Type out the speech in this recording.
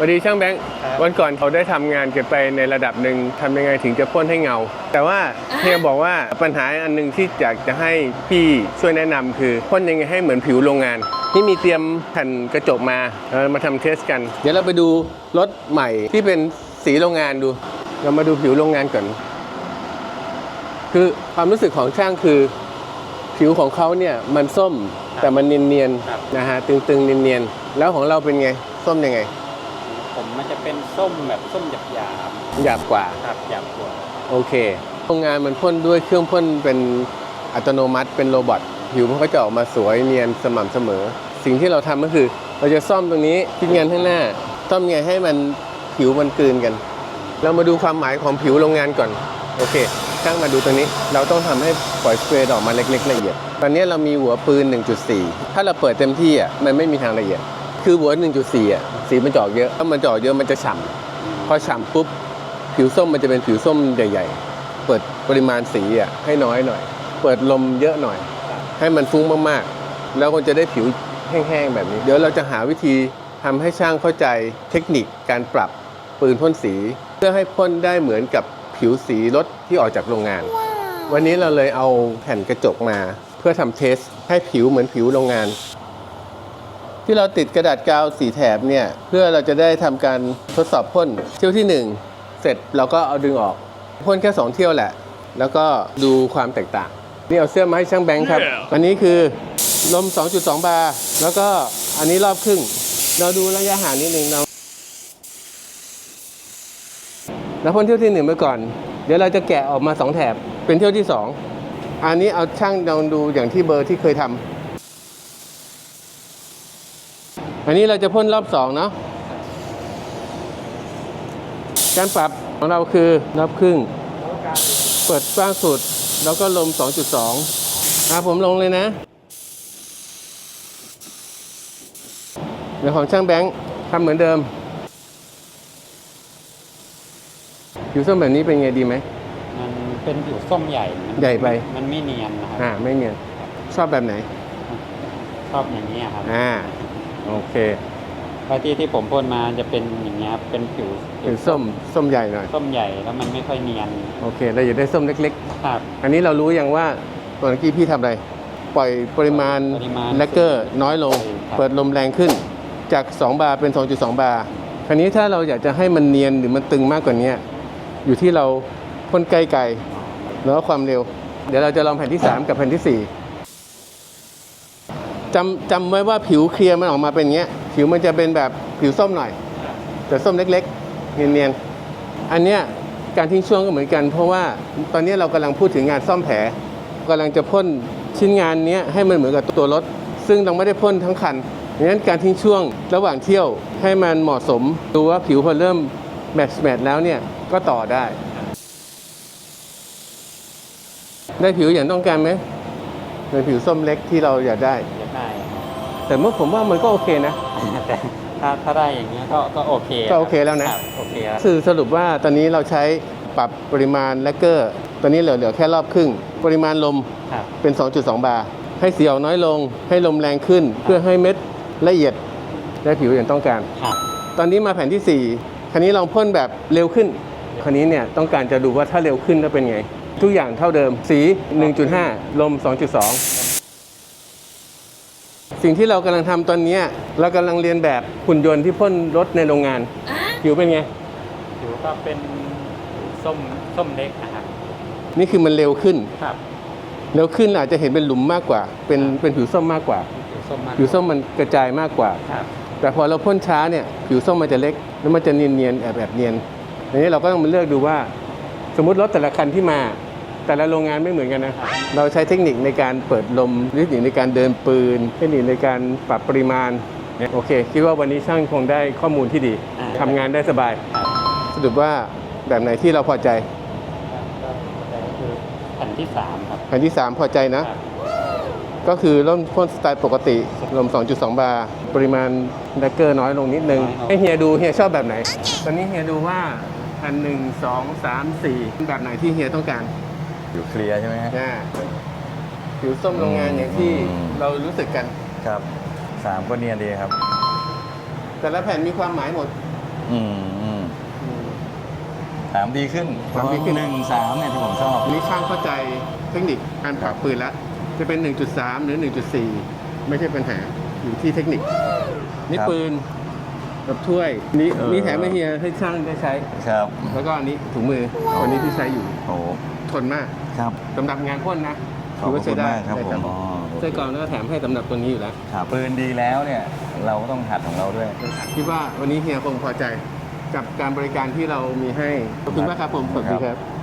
สวัสดีช่างแบงค์ครับ วันก่อนเขาได้ทำงานกันไปในระดับหนึ่งทำยังไงถึงจะพ่นให้เงา แต่ว่าเฮียบอกว่าปัญหาอันหนึ่งที่อยากจะให้พี่ช่วยแนะนำคือพ่นยังไงให้เหมือนผิวโรงงาน ที่มีเตรียมแผ่นกระจกมาเรามาทำเทสกัน เดี๋ยวเราไปดูรถใหม่ที่เป็นสีโรงงานดู เรามาดูผิวโรงงานก่อน คือความรู้สึกของช่างคือ ผิวของเขาเนี่ยมันส้มแต่มันเนียนครับๆนะฮะตึงๆเนียนๆแล้วของเราเป็นไงส้มยังไง ผมมันจะเป็นส้มแบบส้มหยาบหยาบหยาบกว่าๆครับหยาบกว่าโอเคโรงงานมันพ่นด้วยเครื่องพ่นเป็นอัตโนมัติเป็นโรบอทผิวมันก็จะออกมาสวยเนียนสม่ำเสมอ สิ่งที่เราทำก็คือ เราจะซ่อมตรงนี้ที่งานข้างหน้าซ่อมไงให้มันผิวมันกลืนกัน เรามาดูความหมายของผิวโรงงานก่อนโอเคช่างมาดูตรงนี้ เราต้องทำให้ปล่อยสเปรย์ออกมาเล็ก ๆ ละเอียด ตอนนี้เรามีหัวปืน 1.4 ถ้าเราเปิดเต็มที่อะมันไม่มีทางละเอียด คือหัว1.4อะสีมันจะออกเยอะถ้ามันจะออกเยอะมันจะฉ่ำพอฉ่ำปุ๊บผิวส้มมันจะเป็นผิวส้มใหญ่ ๆ เปิดปริมาณสีอะให้น้อยหน่อย เปิดลมเยอะหน่อย ให้มันฟุ้งมากๆ แล้วก็จะได้ผิวแห้งๆแบบนี้ เดี๋ยวเราจะหาวิธีทำให้ช่างเข้าใจเทคนิคการปรับปืนพ่นสี เพื่อให้พ่นได้เหมือนกับผิวสีรถที่ออกจากโรงงาน วันนี้เราเลยเอาแผ่นกระจกมา เพื่อทำเทสให้ผิวเหมือนผิวโรงงาน ที่เราติดกระดาษกาวสีแถบเนี่ยเพื่อเราจะได้ทำการทดสอบพ่นเที่ยวที่ 1 เสร็จเราก็เอาดึงออกพ่นแค่ 2 เที่ยวแหละ แล้วก็ดูความแตกต่าง นี่เอาเสื้อมาให้ช่างแบงค์ครับอันนี้คือลม 2.2 บาร์แล้วก็อันนี้รอบครึ่ง เราดูระยะห่างนิดนึงเราแล้วพ่นเที่ยวที่หนึ่งไปก่อน เดี๋ยวเราจะแกะออกมา 2 แถบเป็นเที่ยวที่ 2 อันนี้เอาช่างลองดูอย่างที่เบอร์ที่เคยทำ อันนี้เราจะพ่นรอบสองเนาะการปรับของเราคือรอบครึ่ง เปิดกว้างสุด แล้วก็ลม 2.2อะผมลงเลยนะ เดี๋ยวของช่างแบงค์ทำเหมือนเดิมผิวส้มแบบนี้เป็นไงดีไหม มันเป็นผิวส้มใหญ่มันใหญ่ไป มันไม่เนียนนะครับ อ่า ไม่เนียน ชอบแบบไหน ชอบอย่างนี้ยครับ อ่า โอเคเพราะที่ที่ผมพ่นมาจะเป็นอย่างเงี้ยครับเป็นผิวเป็นส้มส้มใหญ่หน่อยส้มใหญ่แล้วมันไม่ค่อยเนียนโอเคเราอยากได้ส้มเล็กๆครับอันนี้เรารู้ยังว่าตอนเมื่อกี้พี่ทำอะไร ปล่อยปริมาณปริมาณ แลกเกอร์น้อยลง ครับ เปิดลมแรงขึ้นจาก 2 บาร์เป็น 2.2 บาร์คราวนี้ถ้าเราอยากจะให้มันเนียนหรือมันตึงมากกว่านี้อยู่ที่เราพ่นใกล้ๆแล้วก็ความเร็ว เดี๋ยวเราจะลองแผ่นที่ 3 กับแผ่นที่4 จำจำไว้ว่าผิวเคลียร์มันออกมาเป็นเงี้ย ผิวมันจะเป็นแบบผิวส้มหน่อย แต่ส้มเล็กๆ เนียนๆ อันเนี้ยการทิ้งช่วงก็เหมือนกัน เพราะว่าตอนนี้เรากำลังพูดถึงงานซ่อมแผลกำลังจะพ่นชิ้นงานนี้ให้มันเหมือนกับตัวรถ ซึ่งเราไม่ได้พ่นทั้งคันดังนั้นการทิ้งช่วงระหว่างเที่ยวให้มันเหมาะสมดูว่าผิวพอเริ่มแมทช์แมทแล้วเนี่ยก็ต่อได้ ได้ผิวอย่างต้องการไหมเป็นผิวส้มเล็กที่เราอยากได้ แต่เมื่อผมว่ามันก็โอเคนะ แต่ถ้าถ้าได้อย่างเงี้ยก็ก็โอเคก็โอเคแล้วนะ รับโอเคแล้วคือสรุปว่าตอนนี้เราใช้ปรับปริมาณแลกเกอร์ตอนนี้เหลือเหลือแค่รอบครึ่ง ปริมาณลมครับ เป็น 2.2 บาร์ ให้สีออกน้อยลง ให้ลมแรงขึ้น เพื่อให้เม็ดละเอียดได้ผิวอย่างต้องการ ครับ ตอนนี้มาแผ่นที่ 4คันนี้ลองพ่นแบบเร็วขึ้นคันนี้เนี่ยต้องการจะดูว่าถ้าเร็วขึ้นจะเป็นไง ทุกอย่างเท่าเดิม สี 1.5 ลม 2.2 สิ่งที่เรากำลังทำตอนเนี้ยเรากำลังเรียนแบบหุ่นยนต์ที่พ่นรถในโรงงานผิวเป็นไง ผิวก็เป็นส้มส้มเล็กนะครับนี่คือมันเร็วขึ้น ครับเร็วขึ้นอาจจะเห็นเป็นหลุมมากกว่า เป็นเป็นผิวส้มมากกว่า ผิวส้มมากผิวส้มมันกระจายมากกว่า ครับ แต่พอเราพ่นช้าเนี่ยผิวส้มมันจะเล็กแล้วมันจะเนียนเนียนๆแอบแอบเนียนอันนี้เราก็ต้องมาเลือกดูว่า สมมุติรถแต่ละคันที่มา แต่ละโรงงานไม่เหมือนกันนะเราใช้เทคนิคในการเปิดลมเทคนิคในการเดินปืน เทคนิคในการปรับปริมาณเนี่ยโอเค คิดว่าวันนี้ช่างคงได้ข้อมูลที่ดีอ่าทำงานได้สบายครับสรุปว่าแบบไหนที่เราพอใจก็คือแผ่นที่สามครับแผ่นที่ 3 พอใจนะครับก็คือเริ่มพ่นสไตล์ปกติลม 2.2 บาร์ ปริมาณแดกเกอร์น้อยลงนิดนึงน้อยลงให้เฮียดูเฮียชอบแบบไหน ตอนนี้เฮียดูว่าพันหนึ่งสองสามสี่แบบไหนที่เฮียต้องการ อยู่เคลียร์ใช่ไหมฮะ อ่าผิวส้มโรงงานอย่างที่อืม เรารู้สึกกัน ครับสามก็เนียนดีครับ แต่ละแผ่นมีความหมายหมดอืมอืมถามดีขึ้นถามดีขึ้น หนึ่งสามเนี่ยที่ผมชอบ อันนี้ช่างเข้าใจเทคนิคการปรับปืนแล้ว จะเป็น 1.3 หรือ 1.4 ไม่ใช่ปัญหาอยู่ที่เทคนิค นี่ปืน กับถ้วยนี่เออ นี่แถมให้เฮียให้ช่างได้ใช้ ครับแล้วก็อันนี้ถุงมืออันนี้ที่ใช้อยู่โอ้ทนมากครับสำหรับงานพ่นนะขอบถืว่าคุใช้ณได้มากครับได้ผมอ๋อไส้กรองแล้วก็แถมให้สำหรับตัวนี้อยู่แล้วครับปืนดีแล้วเนี่ย เราก็ต้องหัดของเราด้วย คิดว่าวันนี้เฮียคงพอใจกับการบริการที่เรามีให้ขอบคุณมากครับผมสวัสดีครับ